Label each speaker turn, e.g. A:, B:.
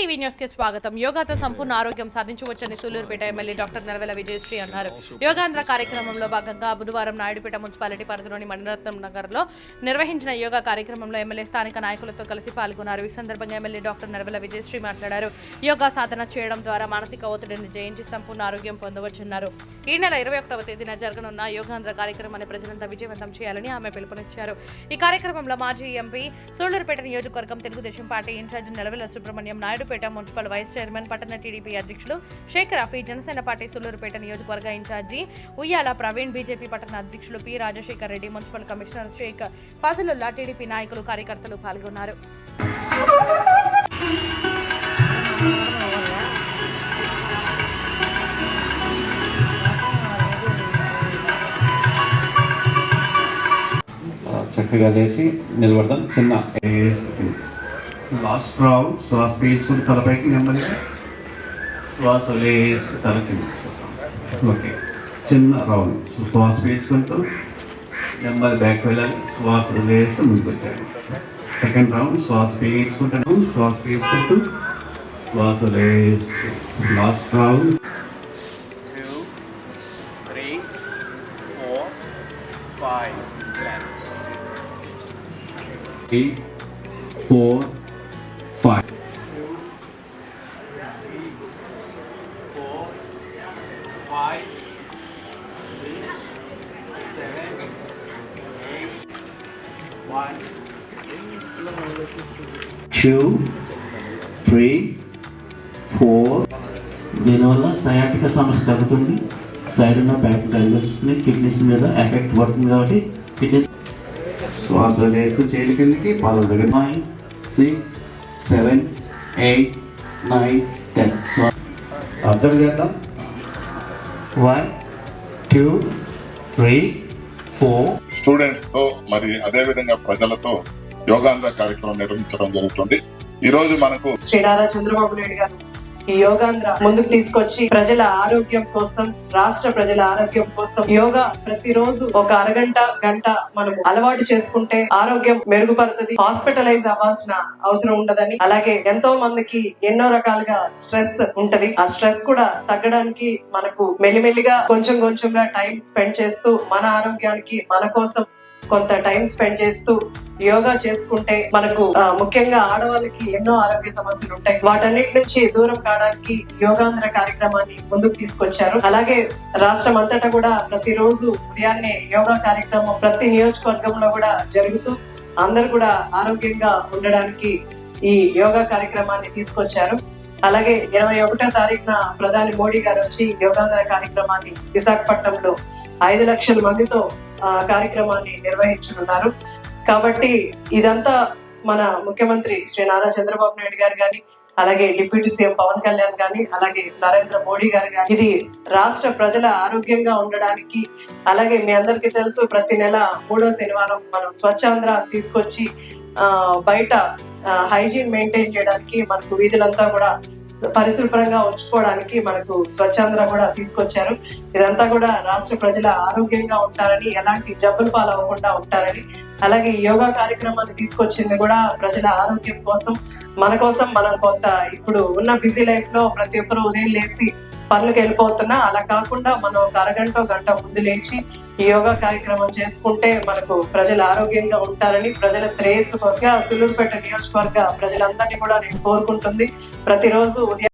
A: TV న్యూస్కి స్వాగతం. యోగాతో సంపూర్ణ ఆరోగ్యం సాధించవచ్చని సూలూరుపేట ఎమ్మెల్యే డాక్టర్ నెలవెల విజయశ్రీ అన్నారు. యోగాంధ్ర కార్యక్రమంలో భాగంగా బుధవారం నాయుడుపేట మున్సిపాలిటీ పరిధిలోని మణిరత్నం నగర్లో నిర్వహించిన యోగా కార్యక్రమంలో ఎమ్మెల్యే స్థానిక నాయకులతో కలిసి పాల్గొన్నారు. ఈ సందర్భంగా ఎమ్మెల్యే డాక్టర్ నెలవెల విజయశ్రీ మాట్లాడారు. యోగా సాధన చేయడం ద్వారా మానసిక ఒత్తిడిని జయించి సంపూర్ణ ఆరోగ్యం పొందవచ్చన్నారు. ఈ నెల ఇరవై ఒకటవ తేదీన జరగనున్న యోగాంధ్ర కార్యక్రమాన్ని ప్రజలంతా విజయవంతం చేయాలని ఆమె పిలుపునిచ్చారు. ఈ కార్యక్రమంలో మాజీ ఎంపీ సూళ్ళూరుపేట నియోజకవర్గం Telugu Desam party incharge Nelavela Subrahmanyam Naidu Sullurpeta municipal vice chairman పట్టణ టీడీపీ అధ్యక్షులు షేక్ రఫీ జనసేన పార్టీ సూళ్ళూరుపేట నియోజకవర్గ ఇన్ఛార్జి ఉయ్యాల ప్రవీణ్ బీజేపీ పట్టణ అధ్యక్షులు P. Rajasekhar Reddy municipal commissioner Sheikh Fasiullah TDP నాయకులు కార్యకర్తలు పాల్గొన్నారు.
B: చక్కగా లేచి నిలబడదాం. చిన్న లాస్ట్ రౌండ్ శ్వాస పీల్చుకుని తలపైకి నెమ్మదిగా శ్వాస లేచి తల కింద ఓకే చిన్న రౌండ్ శ్వాస పీల్చుకుంటూ నెమ్మది బ్యాక్ వెళ్ళాలి శ్వాస లేస్తూ ముందుకు వచ్చాలి సెకండ్ రౌండ్ శ్వాస పీల్చుకుంటాను శ్వాస పీల్చుకుంటూ శ్వాస లేస్తూ last round
C: three, four,
B: three four five
C: Four,
D: దీనివల్ల సయాటిక సమస్య తగ్గుతుంది. సైడ్ ఉన్న బ్యాక్ తగ్గిస్తుంది కిడ్నీస్ మీద ఎఫెక్ట్ పడుతుంది కాబట్టి కిడ్నీస్
B: శ్వాస లేస్తూ చేతి కిందకి పాదాల దగ్గర
D: six seven eight nine ten so
B: observe చేద్దాం
D: వన్ టూ త్రీ ఫోర్
E: స్టూడెంట్స్తో మరి అదే విధంగా ప్రజలతో యోగాంధ్ర కార్యక్రమం నిర్వహించడం జరుగుతుంది. ఈ రోజు మనకు
F: శ్రీ నారా చంద్రబాబు నాయుడు గారు ఈ యోగాంధ్ర ముందుకు తీసుకొచ్చి ప్రజల ఆరోగ్యం కోసం రాష్ట్ర ప్రజల ఆరోగ్యం కోసం యోగా ప్రతిరోజు ఒక అరగంట గంట మనం అలవాటు చేసుకుంటే ఆరోగ్యం మెరుగుపడుతుంది. హాస్పిటలైజ్ అవ్వాల్సిన అవసరం ఉండదని. అలాగే ఎంతో మందికి ఎన్నో రకాలుగా స్ట్రెస్ ఉంటది. ఆ స్ట్రెస్ కూడా తగ్గడానికి మనకు మెల్లిమెల్లిగా కొంచెం కొంచెంగా టైం స్పెండ్ చేస్తూ మన ఆరోగ్యానికి మన కోసం కొంత టైం స్పెండ్ చేస్తూ యోగా చేసుకుంటే మనకు ఆ, ముఖ్యంగా ఆడవాళ్ళకి ఎన్నో ఆరోగ్య సమస్యలు ఉంటాయి. వాటన్నిటి నుంచి దూరం కావడానికి యోగాంధ్ర కార్యక్రమాన్ని ముందుకు తీసుకొచ్చారు. అలాగే రాష్ట్రం అంతటా కూడా ప్రతిరోజు ఉదయాన్నే యోగా కార్యక్రమం ప్రతి నియోజకవర్గంలో కూడా జరుగుతూ అందరు కూడా ఆరోగ్యంగా ఉండడానికి ఈ యోగా కార్యక్రమాన్ని తీసుకొచ్చారు. అలాగే ఇరవై ఒకటో తారీఖున ప్రధాని మోడీ గారు వచ్చి యోగాంధ్ర కార్యక్రమాన్ని విశాఖపట్నంలో ఐదు లక్షల మందితో కార్యక్రమాన్ని నిర్వహించనున్నారు. కాబట్టి ఇదంతా మన ముఖ్యమంత్రి శ్రీ నారా చంద్రబాబు నాయుడు గారు గాని అలాగే డిప్యూటీ సీఎం పవన్ కళ్యాణ్ గాని అలాగే నరేంద్ర మోడీ గారు గాని ఇది రాష్ట్ర ప్రజల ఆరోగ్యంగా ఉండడానికి అలాగే మీ అందరికీ తెలుసు ప్రతి నెల మూడో శనివారం మనం స్వచ్ఛాంధ్ర తీసుకొచ్చి ఆ బయట హైజీన్ మెయింటైన్ చేయడానికి మనకు వీధులంతా కూడా పరిశుభ్రంగా ఉంచుకోవడానికి మనకు స్వచ్ఛంద్ర కూడా తీసుకొచ్చారు. ఇదంతా కూడా రాష్ట్ర ప్రజల ఆరోగ్యంగా ఉంటారని ఎలాంటి జబ్బులు పాలవ్వకుండా ఉంటారని అలాగే యోగా కార్యక్రమాన్ని తీసుకొచ్చింది కూడా ప్రజల ఆరోగ్యం కోసం మన కోసం మనం కొంత ఇప్పుడు ఉన్న బిజీ లైఫ్లో ప్రతి ఒక్కరు ఉదయం లేసి పనులకు వెళ్ళిపోతున్నా. అలా కాకుండా మనం ఒక అరగంట గంట ముందు లేచి ఈ యోగా కార్యక్రమం చేసుకుంటే మనకు ప్రజలు ఆరోగ్యంగా ఉంటారని ప్రజల శ్రేయస్సు కోసం సులువుపేట నియోజకవర్గ ప్రజలందరినీ కూడా నేను కోరుకుంటుంది. ప్రతిరోజు ఉదయం